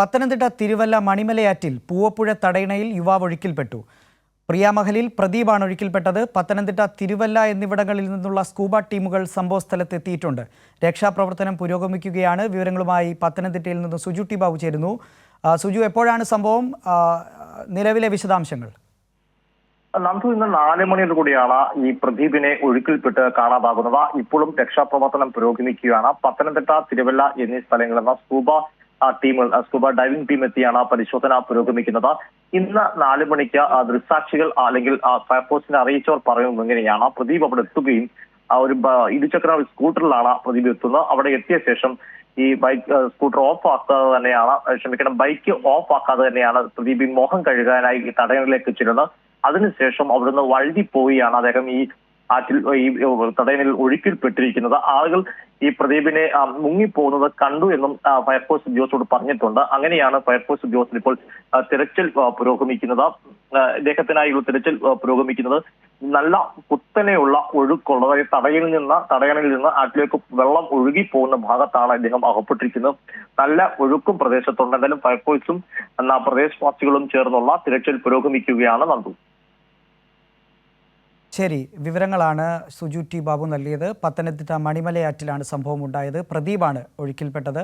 പത്തനംതിട്ട തിരുവല്ല മണിമലയാറ്റിൽ പൂവപ്പുഴ തടയണയിൽ യുവാവ് ഒഴുക്കിൽപ്പെട്ടു. പ്രിയാമഹലിൽ പ്രദീപാണ് ഒഴുക്കിൽപ്പെട്ടത്. പത്തനംതിട്ട തിരുവല്ല എന്നിവിടങ്ങളിൽ നിന്നുള്ള സ്കൂബ ടീമുകൾ സംഭവസ്ഥലത്തെത്തിയിട്ടുണ്ട്. രക്ഷാപ്രവർത്തനം പുരോഗമിക്കുകയാണ്. വിവരങ്ങളുമായി പത്തനംതിട്ടയിൽ നിന്ന് സുജു ടി ബാബു ചേരുന്നു. സുജു എപ്പോഴാണ് സംഭവം? നിലവിലെ വിശദാംശങ്ങൾ. നമുക്ക് ഇന്ന് നാല് മണിയോട് കൂടിയാണ് ഈ പ്രദീപിനെ ഒഴുക്കിൽപ്പെട്ട് കാണാതാകുന്നത്. ഇപ്പോഴും രക്ഷാപ്രവർത്തനം പുരോഗമിക്കുകയാണ്. പത്തനംതിട്ട തിരുവല്ല എന്നീ സ്ഥലങ്ങളിൽ നിന്ന് സ്കൂബ ടീമുകൾ ആ, സ്കൂബ ഡൈവിംഗ് ടീം എത്തിയാണ് പരിശോധന പുരോഗമിക്കുന്നത്. ഇന്ന് നാല് മണിക്ക് ദൃക്സാക്ഷികൾ അല്ലെങ്കിൽ ഫയർഫോഴ്സിനെ അറിയിച്ചവർ പറയുന്നത് ഇങ്ങനെയാണ്. പ്രദീപ് അവിടെ എത്തുകയും ഒരു ഇരുചക്ര സ്കൂട്ടറിലാണ് പ്രദീപ് എത്തുന്നത്. അവിടെ എത്തിയ ശേഷം ഈ ബൈക്ക് സ്കൂട്ടർ ഓഫ് ആക്കാതെ തന്നെയാണ് ക്ഷമിക്കണം ബൈക്ക് ഓഫ് ആക്കാതെ തന്നെയാണ് പ്രദീപ് മോഹം കഴുകാനായി ഈ തടയണിലേക്ക് ചെല്ലുന്നത്. അതിനുശേഷം അവിടുന്ന് വഴുതി പോവുകയാണ് അദ്ദേഹം ഈ ആറ്റിൽ ഈ തടയണിൽ ഒഴുക്കിൽപ്പെട്ടിരിക്കുന്നത് ആളുകൾ ഈ പ്രദീപിനെ മുങ്ങിപ്പോകുന്നത് കണ്ടു എന്നും ഫയർഫോഴ്സ് ഉദ്യോഗസ്ഥരോട് പറഞ്ഞിട്ടുണ്ട്. അങ്ങനെയാണ് ഫയർഫോഴ്സ് ഉദ്യോഗസ്ഥർ ഇപ്പോൾ തിരച്ചിൽ പുരോഗമിക്കുന്നത്. ഇദ്ദേഹത്തിനായുള്ള തിരച്ചിൽ പുരോഗമിക്കുന്നത് നല്ല കുത്തനെയുള്ള ഒഴുക്കുള്ള അതായത് തടയിൽ നിന്ന് തടയണയിൽ നിന്ന് ആറ്റിലേക്ക് വെള്ളം ഒഴുകി പോകുന്ന ഭാഗത്താണ് അദ്ദേഹം അകപ്പെട്ടിരിക്കുന്നത്. നല്ല ഒഴുക്കും പ്രദേശത്തുണ്ട്. എന്തായാലും ഫയർഫോഴ്സും എന്നാ പ്രദേശവാസികളും ചേർന്നുള്ള തിരച്ചിൽ പുരോഗമിക്കുകയാണ് നന്ദു. ശരി വിവരങ്ങളാണ് സുജു ടി ബാബു നൽകിയത്. പത്തനംതിട്ട മണിമലയാറ്റിലാണ് സംഭവം ഉണ്ടായത് പ്രദീപാണ് ഒഴുക്കിൽപ്പെട്ടത്.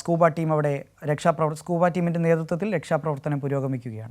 സ്കൂബ ടീം അവിടെ രക്ഷാപ്രവർ സ്കൂബ ടീമിന്റെ നേതൃത്വത്തിൽ രക്ഷാപ്രവർത്തനം പുരോഗമിക്കുകയാണ്.